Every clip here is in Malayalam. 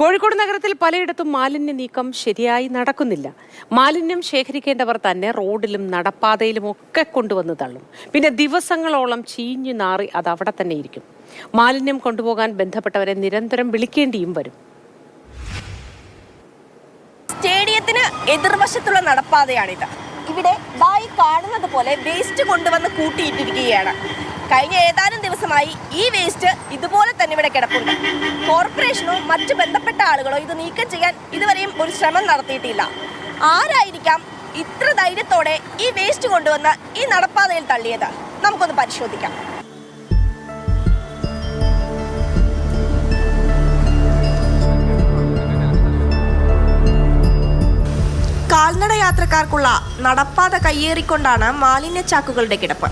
കോഴിക്കോട് നഗരത്തിൽ പലയിടത്തും മാലിന്യ നീക്കം ശരിയായി നടക്കുന്നില്ല. മാലിന്യം ശേഖരിക്കേണ്ടവർ തന്നെ റോഡിലും നടപ്പാതയിലും ഒക്കെ കൊണ്ടുവന്ന് തള്ളും. പിന്നെ ദിവസങ്ങളോളം ചീഞ്ഞു നാറി അത് അവിടെ തന്നെ ഇരിക്കും. മാലിന്യം കൊണ്ടുപോകാൻ ബന്ധപ്പെട്ടവരെ നിരന്തരം വിളിക്കേണ്ടിയും വരും. സ്റ്റേഡിയത്തിന് എതിർവശത്തുള്ള നടപ്പാതയാണിത്. ഇവിടെ ബായി കാണുന്നത് പോലെ വേസ്റ്റ് കൊണ്ടുവന്ന് കൂട്ടിയിട്ടിരിക്കുകയാണ്. കഴിഞ്ഞ ഏതാനും ദിവസമായി ഈ വേസ്റ്റ് ഇതുപോലെ തന്നെ ഇവിടെ കിടപ്പുണ്ട്. കോർപ്പറേഷനോ മറ്റ് ബന്ധപ്പെട്ട ആളുകളോ ഇത് നീക്കം ചെയ്യാൻ ഇതുവരെയും ഒരു ശ്രമം നടത്തിയിട്ടില്ല. ആരായിരിക്കാം ഇത്ര ധൈര്യത്തോടെ ഈ വേസ്റ്റ് കൊണ്ടുവന്ന് ഈ നടപ്പാതയിൽ തള്ളിയത്? നമുക്കൊന്ന് പരിശോധിക്കാം. കാൽനട യാത്രക്കാർക്കുള്ള നടപ്പാത കയ്യേറിക്കൊണ്ടാണ് മാലിന്യ ചാക്കുകളുടെ കിടപ്പ്.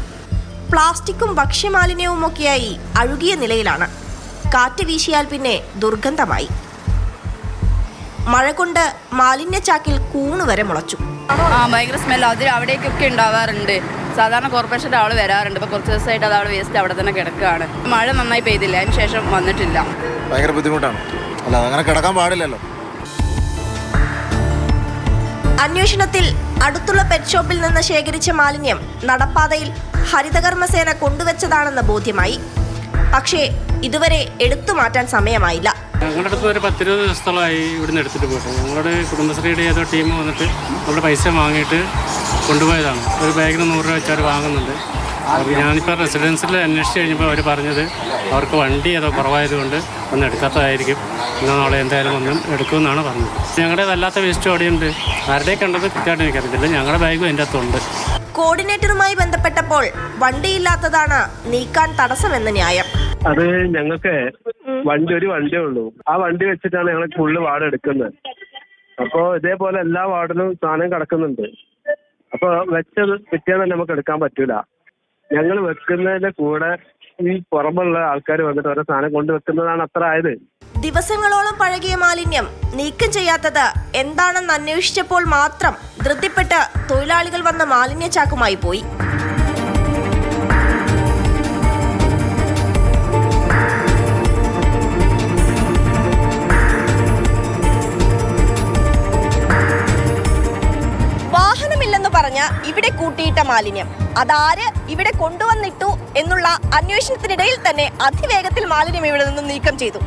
പ്ലാസ്റ്റിക്കും ഭക്ഷ്യമാലിന്യവും ഒക്കെയായി അഴുകിയ നിലയിലാണ്. കാറ്റ് വീശിയാൽ പിന്നെ ദുർഗന്ധമായി. മഴ കൊണ്ട് മാലിന്യ ചാക്കിൽ കൂണ് വരെ മുളച്ചു. ആ ഭയങ്കര സ്മെൽ അത് അവിടേക്കൊക്കെ ഉണ്ടാവാറുണ്ട്. സാധാരണ കോർപ്പറേഷന്റെ ആൾ വരാറുണ്ട്. ഇപ്പോൾ കുറച്ച് ദിവസമായിട്ട് അത് വേസ്റ്റ് അവിടെ തന്നെ കിടക്കുകയാണ്. മഴ നന്നായി പെയ്തില്ല? അതിന് ശേഷം വന്നിട്ടില്ല. ഭയങ്കര ബുദ്ധിമുട്ടാണ്. അല്ല അങ്ങനെ കിടക്കാൻ പാടില്ലല്ലോ. അന്വേഷണത്തിൽ അടുത്തുള്ള പെറ്റ് ഷോപ്പിൽ നിന്ന് ശേഖരിച്ച മാലിന്യം നടപ്പാതയിൽ ഹരിതകർമ്മസേന കൊണ്ടുവച്ചതാണെന്ന് ബോധ്യമായി. പക്ഷേ ഇതുവരെ എടുത്തു മാറ്റാൻ സമയമായില്ല. ഞങ്ങളുടെ അടുത്ത് ഒരു പത്തിരുപത് ദിവസത്തോളമായി ഇവിടുന്ന് എടുത്തിട്ട് പോയിട്ട് ഞങ്ങളുടെ കുടുംബശ്രീയുടെ ഏതോ ടീം വന്നിട്ട് നമ്മുടെ പൈസ വാങ്ങിയിട്ട് കൊണ്ടുപോയതാണ്. ഒരു ബാഗിന് നൂറ് രൂപ വെച്ച് അവർ വാങ്ങുന്നുണ്ട്. അപ്പോൾ ഞാനിപ്പോൾ റെസിഡൻസിൽ അന്വേഷിച്ച് കഴിഞ്ഞപ്പോൾ അവർ പറഞ്ഞത് അവർക്ക് വണ്ടി ഏതോ കുറവായതുകൊണ്ട് ഒന്ന് എടുക്കാത്തതായിരിക്കും. ഇന്ന് നാളെ എന്തായാലും ഒന്നും എടുക്കുമെന്നാണ് പറഞ്ഞത്. ഞങ്ങളുടേതല്ലാത്ത വേസ്റ്റ് അവിടെയുണ്ട് ആരുടെയൊക്കെ ഉണ്ടെന്ന് കൃത്യമായിട്ട് എനിക്കറിയത്തില്ല. ഞങ്ങളുടെ ബാഗും എന്റെ അകത്തുണ്ട്. കോർഡിനേറ്ററുമായി ബന്ധപ്പെട്ടപ്പോൾ വണ്ടിയില്ലാത്തതാണ് നീക്കാൻ തടസ്സമെന്ന് ന്യായം. അത് ഞങ്ങൾക്ക് വണ്ടി ഒരു വണ്ടി ഉള്ളൂ. ആ വണ്ടി വെച്ചിട്ടാണ് ഞങ്ങൾ ഫുള്ള് വാർഡ് എടുക്കുന്നത് അപ്പോ ഇതേപോലെ എല്ലാ വാർഡിലും സാധനം കിടക്കുന്നുണ്ട്. അപ്പൊ വെച്ചത് പിറ്റേന്ന് നമുക്ക് എടുക്കാൻ പറ്റൂല. ഞങ്ങൾ വെക്കുന്നതിന്റെ കൂടെ ഈ പുറമുള്ള ആൾക്കാർ വന്നിട്ട് ഓരോ സാധനം കൊണ്ട് വെക്കുന്നതാണ് അത്ര ആയത്. ദിവസങ്ങളോളം പഴകിയ മാലിന്യം നീക്കം ചെയ്യാത്തത് എന്താണെന്ന് അന്വേഷിച്ചപ്പോൾ മാത്രം ധൃതിപ്പെട്ട് തൊഴിലാളികൾ വന്ന മാലിന്യ ചാക്കുമായി പോയി ഇവിടെ കൂട്ടിയിട്ട മാലിന്യം. അതാര് ഇവിടെ കൊണ്ടുവന്നിട്ടു എന്നുള്ള അന്വേഷണത്തിനിടയിൽ തന്നെ അതിവേഗത്തിൽ മാലിന്യം ഇവിടെ നിന്നും നീക്കം ചെയ്തു.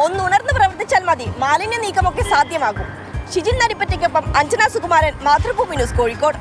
ഒന്ന് ഉണർന്ന് പ്രവർത്തിച്ചാൽ മതി. മാലിന്യ നീക്കമൊക്കെ സാധ്യമാകും. ഷിജിൻ നരിപ്പറ്റയ്ക്കൊപ്പം അഞ്ജന സുകുമാരൻ മാതൃഭൂമി ന്യൂസ് കോഴിക്കോട്.